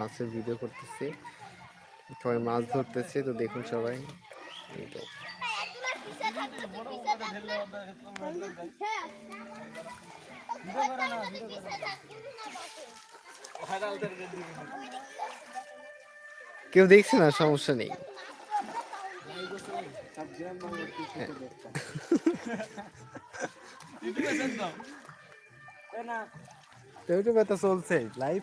মাছের ভিডিও করতেছি। সবাই মাছ ধরতেছে তো দেখুন সবাই। এই তো। কেউ দেখছে না? সমস্যা নেই। তো ইউটিউবে তো চলছে লাইভ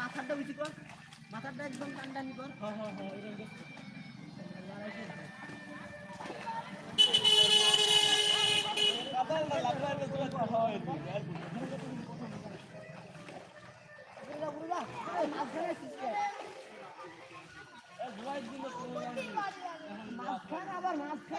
মাথাটা উঁচু কর মাথাটা একদম টানটানি কর হ মাঝখানে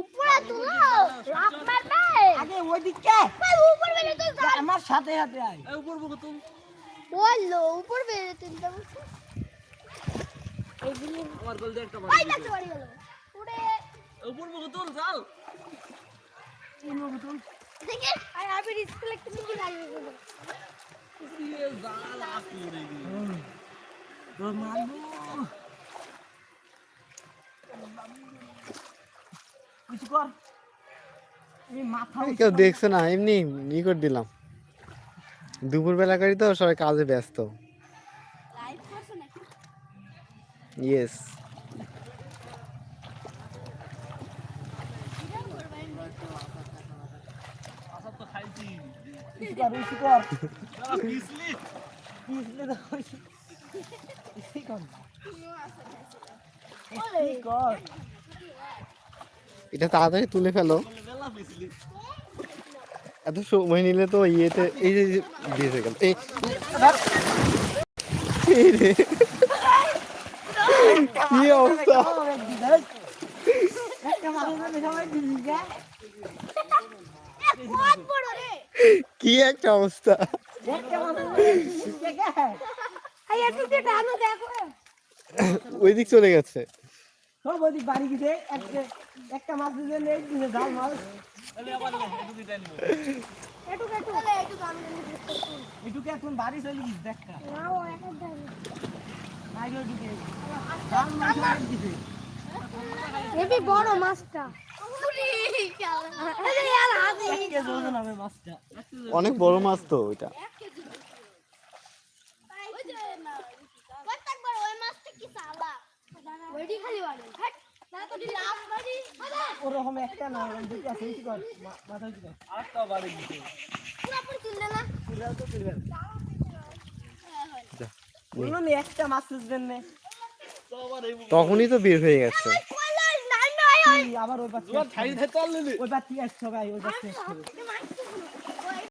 উপরে তুলো লাফ মারবে আগে ওই দিকে ভাই উপর বেলে তো। যা আমার সাথে হাতে আয়। এই উপর বকো তুমি বলল উপর বেলে তুলতে বলছো এইগুলি আমার গোল দিয়ে একটা ভাই দেখতে পারি গেল। উড়ে উপর মুখ তুল চাল। দেখে আর আমি স্কুলে একটা মিটিং লাগবে বলে। তো মারবো কিছু কর এই মাথা কেউ দেখছে না এমনি ই করে দিলাম। দুপুর বেলাকারই তো সবাই কাজে ব্যস্ত। লাইভ করছ নাকি? ইয়েস আসার তো খাইছি কিছু কর কিছু কর। পিছলি। পিছলে এটা তাড়াতাড়ি তুলে ফেলো। এত সময় নিলে তো ইয়েতে এই যে দিয়েছে গেল। কি অবস্থা? কি একটা অবস্থা? ওই দিক চলে গেছে। সব ওদিক বাড়ি গিয়ে একটা একটা মাছ দিয়ে নেই দিনে জাল মাছ। এটুকু এখন বাড়ি চলে দেখা বড় মাছটা। অনেক বড় মাছ তো ওইটা ওই যে না প্রত্যেকবার ওই মাছটা কি সালা ওইটি খালি বাড়ে হট না তো লাভ বাড়ি ওরকম একটা না ওরকম দুটো আছে কিছু কর মাথা কিছু কর। আরেকটা বাড়ি দিতে পুরোপুরি তুললে না? তুলবেন তো তুলবেন বলুন একটা মাছ তুলবেন না তো আবার এই তখনই তো বের হয়ে গেছে। আবার ওই পাশে ওই পাশে আসছে সবাই ওই পাশে আসছে।